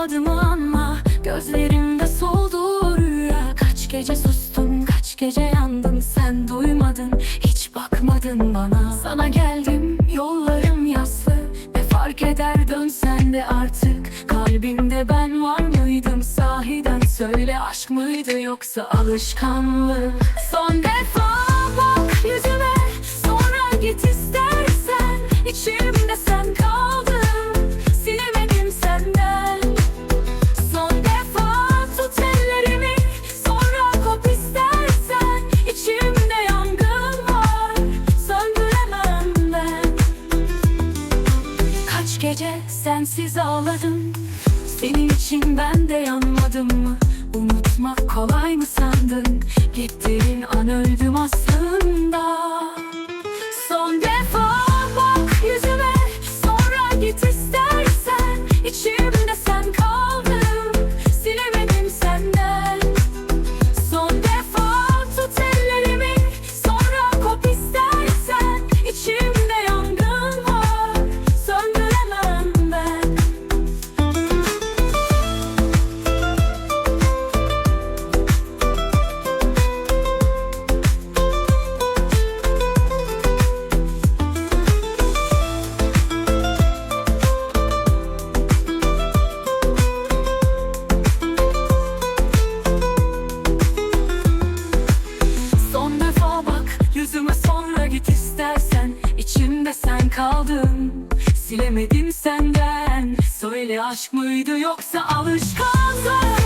adımı anma. Gözlerimde soldu rüya. Kaç gece sustum kaç gece yandım Sen duymadın hiç bakmadın bana. Sana geldim yollarım yaslı. Ne fark eder dönsen de artık. Kalbinde ben var mıydım? Sahiden Söyle aşk mıydı yoksa alışkanlık? Son defa Gece sensiz ağladım Senin için ben de yanmadım mı? Unutmak kolay mı sandın? Gittiğin an öldüm aslında git istersen İçimde sen kaldın. Silemedim senden. Söyle aşk mıydı yoksa alışkanlık